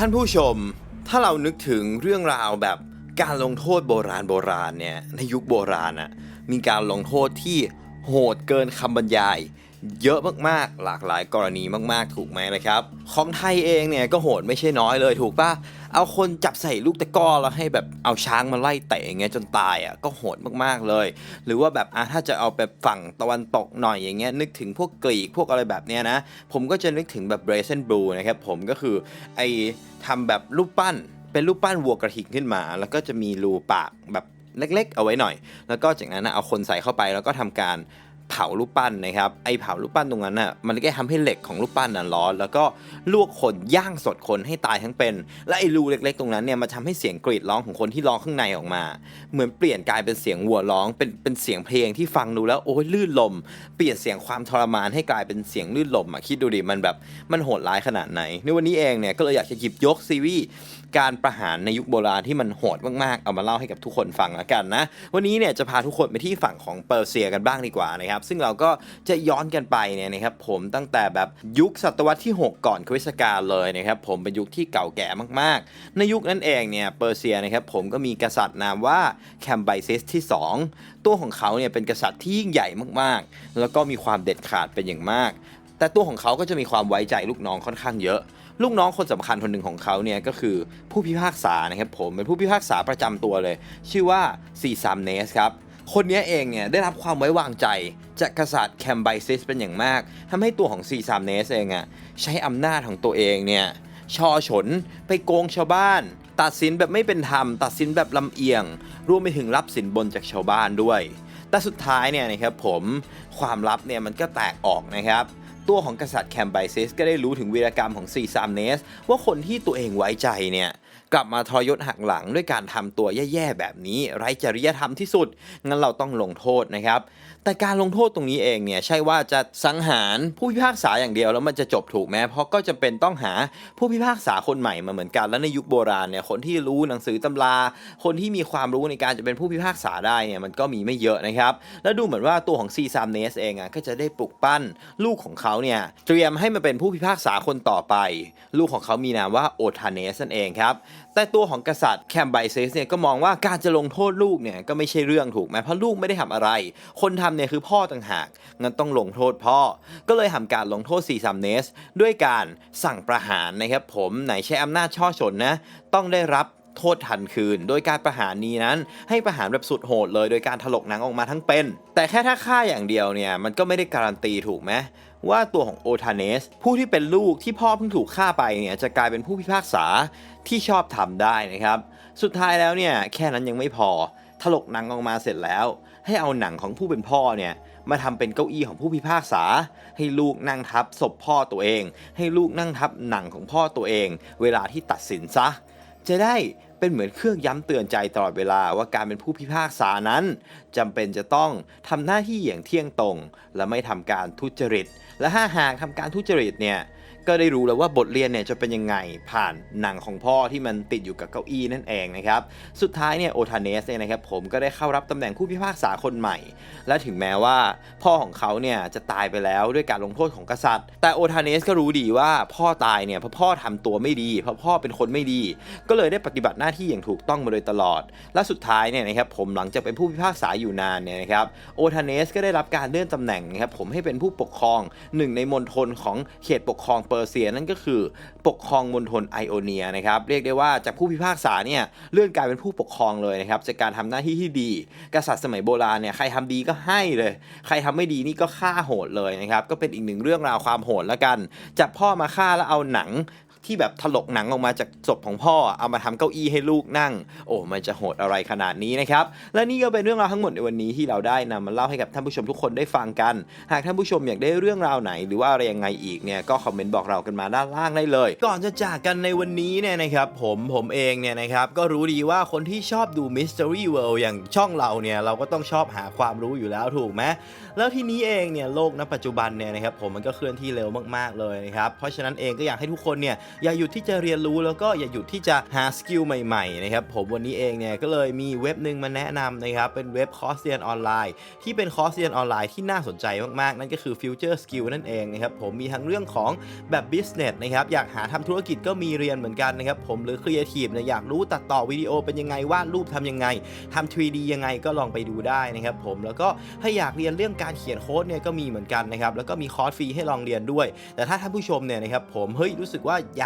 ท่านผู้ชม ถ้าเรานึกถึงเรื่องราวแบบการลงโทษโบราณโบราณเนี่ยในยุคโบราณอะมีการลงโทษที่โหดเกินคำบรรยาย เยอะมากๆ หลากหลายกรณีมากๆ ถูกไหมนะครับ ของไทยเองเนี่ยก็โหดไม่ใช่น้อยเลยถูกปะเอาคนจับใส่ลูกตะกร้อแล้วให้แบบเอาช้างมาไล่เตะอย่างเงี้ยจนตายอะก็โหดมากๆเลย หรือว่าแบบอะถ้าจะเอาแบบฝั่งตะวันตกหน่อยอย่างเงี้ยนึกถึงพวกกรีกพวกอะไรแบบเนี้ยนะ ผมก็จะนึกถึงแบบ brazen blue นะครับผมก็คือไอทำแบบรูปปั้นเป็นรูปปั้นวัวกระทิงขึ้นมา แล้วก็จะมีรูปากแบบเล็กๆ เอาไว้หน่อย แล้วก็จากนั้นนะเอาคนใส่เข้าไปแล้วก็ทำการ เผารูปปั้นนะครับไอเผารูปปั้นตรงนั้นน่ะมันก็ทำให้เหล็กของรูปปั้นนั้นร้อน แล้วก็ลวกคนย่างสดคนให้ตายทั้งเป็น และไอรูเล็กๆ ตรงนั้นเนี่ยมันทำให้เสียงกรีดร้องของคนที่ร้องข้างในออกมา เหมือนเปลี่ยนกลายเป็นเสียงวัวร้องเป็นเป็นเสียงเพลงที่ฟังดูแล้วโอ้ยลื่นลม เปลี่ยนเสียงความทรมานให้กลายเป็นเสียงลื่นลมอะคิดดูดิมันแบบมันโหดร้ายขนาดไหนในวันนี้เองเนี่ยก็เลยอยากจะหยิบยกซีรีส์การประหารในยุคโบราณที่มันโหดมากๆเอามาเล่าให้กับทุกคนฟังแล้วกันนะ วันนี้เนี่ยจะพาทุกคนไปที่ฝั่งของเปอร์เซียกันบ้างดีกว่านะครับซึ่งเราก็จะย้อนกันไปเนี่ยนะครับผมตั้งแต่แบบยุคศตวรรษที่ 6 ก่อนคริสต์กาลเลยนะครับผมเป็นยุคที่เก่าแก่มากๆ ในยุคนั้นเองเนี่ยเปอร์เซียนะครับผมก็มีกษัตริย์นามว่าแคมไบซิสที่ 2 ตัวของเขาเนี่ยเป็นกษัตริย์ที่ยิ่งใหญ่มากๆ แล้วก็มีความเด็ดขาดเป็นอย่างมาก แต่ตัวของเขาก็จะมีความไว้ใจลูกน้องค่อนข้างเยอะลูกน้องคนสำคัญคนหนึ่งของเขาเนี่ยก็คือผู้พิพากษานะครับผมเป็นผู้พิพากษาประจำตัวเลย ชื่อว่าซีซามเนสครับคนนี้เองเนี่ยได้รับความไว้วางใจ จากกษัตริย์แคมไบซิสเป็นอย่างมากทำให้ตัวของซีซามเนสเองอะใช้อำนาจของตัวเองเนี่ยช่อฉนไปโกงชาวบ้าน ตัดสินแบบไม่เป็นธรรม ตัดสินแบบลำเอียง รวมไปถึงรับสินบนจากชาวบ้านด้วย แต่สุดท้ายเนี่ยนะครับผมความลับเนี่ยมันก็แตกออกนะครับตัวของกษัตริย์แคมไบซิสก็ได้รู้ถึงวีรกรรมของซีซามเนสว่าคนที่ตัวเองไว้ใจเนี่ย กลับมาทรยศหักหลังด้วยการทำตัวแย่ๆแบบนี้ไร้จริยธรรมที่สุด งั้นเราต้องลงโทษนะครับ แต่การลงโทษตรงนี้เองเนี่ยใช่ว่าจะสังหารผู้พิพากษาอย่างเดียวแล้วมันจะจบถูกไหมเพราะก็จะเป็นต้องหาผู้พิพากษาคนใหม่มาเหมือนกันแล้วในยุคโบราณเนี่ยคนที่รู้หนังสือตำรา คนที่มีความรู้ในการจะเป็นผู้พิพากษาได้เนี่ยมันก็มีไม่เยอะนะครับ แล้วดูเหมือนว่าตัวของซีซามเนสเองอะก็จะได้ปลุกปั้นลูกของเขาเนี่ยเตรียมให้มาเป็นผู้พิพากษาคนต่อไป ลูกของเขามีนามว่าโอทาเนสนั่นเองครับแต่ตัวของกษัตริย์แคมไบเซสเนี่ยก็มองว่าการจะลงโทษลูกเนี่ยก็ไม่ใช่เรื่องถูกไหมเพราะลูกไม่ได้ทำอะไร คนทำเนี่ยคือพ่อต่างหากงั้นต้องลงโทษพ่อ ก็เลยทำการลงโทษซีซัมเนสด้วยการสั่งประหารนะครับผมไหนใช้อำนาจช่อชนนะต้องได้รับ โทษทันคืน โดยการประหารนี้นั้น ให้ประหารแบบสุดโหดเลย โดยการถลกหนังออกมาทั้งเป็น แต่แค่ถ้าฆ่าอย่างเดียวเนี่ยมันก็ไม่ได้การันตีถูกไหมว่าตัวของโอทาเนส ผู้ที่เป็นลูกที่พ่อเพิ่งถูกฆ่าไปเนี่ยจะกลายเป็นผู้พิพากษาที่ชอบทำได้นะครับ สุดท้ายแล้วเนี่ยแค่นั้นยังไม่พอถลกหนังออกมาเสร็จแล้ว ให้เอาหนังของผู้เป็นพ่อเนี่ยมาทำเป็นเก้าอี้ของผู้พิพากษา ให้ลูกนั่งทับศพพ่อตัวเอง ให้ลูกนั่งทับหนังของพ่อตัวเอง เวลาที่ตัดสินซะ จะได้ เป็นเหมือนเครื่องย้ำเตือนใจตลอดเวลาว่าการเป็นผู้พิพากษานั้นจำเป็นจะต้องทำหน้าที่อย่างเที่ยงตรง และไม่ทำการทุจริต และถ้าหากทำการทุจริตเนี่ย ก็ได้รู้แล้วว่าบทเรียนเนี่ยจะเป็นยังไงผ่านหนังของพ่อที่มันติดอยู่กับเก้าอี้นั่นเองนะครับ สุดท้ายเนี่ยโอทาเนสเนี่ยนะครับผมก็ได้เข้ารับตำแหน่งผู้พิพากษาคนใหม่ และถึงแม้ว่าพ่อของเขาเนี่ยจะตายไปแล้วด้วยการลงโทษของกษัตริย์ แต่โอทาเนสก็รู้ดีว่าพ่อตายเนี่ยเพราะพ่อทำตัวไม่ดี เพราะพ่อเป็นคนไม่ดี ก็เลยได้ปฏิบัติหน้าที่อย่างถูกต้องมาโดยตลอด และสุดท้ายเนี่ยนะครับผมหลังจากเป็นผู้พิพากษาอยู่นานเนี่ยนะครับโอทาเนสก็ได้รับการเลื่อนตำแหน่งนะครับผมให้เป็นผู้ปกครองหนึ่งในมณฑลของเขตปกครองเปอร์เซียนั่นก็คือปกครองมณฑลไอโอเนียนะครับเรียกได้ว่าจากผู้พิพากษาเนี่ยเลื่อนกลายเป็นผู้ปกครองเลยนะครับจากการทำหน้าที่ที่ดี กษัตริย์สมัยโบราณเนี่ยใครทำดีก็ให้เลย ใครทำไม่ดีนี่ก็ฆ่าโหดเลยนะครับก็เป็นอีกหนึ่งเรื่องราวความโหดละกันจับพ่อมาฆ่าแล้วเอาหนัง ที่แบบถลกหนังออกมาจากศพของพ่อ เอามาทำเก้าอี้ให้ลูกนั่ง โอ้มันจะโหดอะไรขนาดนี้นะครับ และนี่ก็เป็นเรื่องราวทั้งหมดในวันนี้ที่เราได้นำมาเล่าให้กับท่านผู้ชมทุกคนได้ฟังกัน หากท่านผู้ชมอยากได้เรื่องราวไหน หรือว่าอะไรยังไงอีกเนี่ยก็คอมเมนต์บอกเรากันมาด้านล่างได้เลย ก่อนจะจากกันในวันนี้เนี่ยนะครับผมผมเองเนี่ยนะครับก็รู้ดีว่าคนที่ชอบดู Mystery World อย่างช่องเราเนี่ยเราก็ต้องชอบหาความรู้อยู่แล้วถูกไหมแล้วทีนี้เองเนี่ยโลกณปัจจุบันเนี่ยนะครับผมมันก็เคลื่อนที่เร็วมากๆเลยนะครับเพราะฉะนั้นเองก็อยากให้ทุกคนเนี่ยอย่าหยุดที่จะเรียนรู้แล้วก็อย่าหยุดที่จะหาสกิลใหม่ๆนะครับผมวันนี้เองเนี่ยก็เลยมีเว็บหนึ่งมาแนะนำนะครับเป็นเว็บคอร์สเรียนออนไลน์ ที่เป็นคอร์สเรียนออนไลน์ที่น่าสนใจมากๆ นั่นก็คือ Future Skill นั่นเองนะครับผมมีทั้งเรื่องของแบบ Business นะครับอยากหาทำธุรกิจก็มีเรียนเหมือนกันนะครับผมหรือ Creative เนี่ยอยากรู้ตัดต่อวิดีโอเป็นยังไงวาดรูปทำยังไงทำ 3D ยังไงก็ลองไปดูได้นะครับผมแล้วก็ถ้าอยากเรียนเรื่องการเขียนโค้ดเนี่ยก็มีเหมือนกันนะครับแล้วก็มีคอร์สฟรีให้ลองเรียนด้วย แต่ถ้าท่านผู้ชมเนี่ยนะครับผมเฮ้ยรู้สึกว่าอย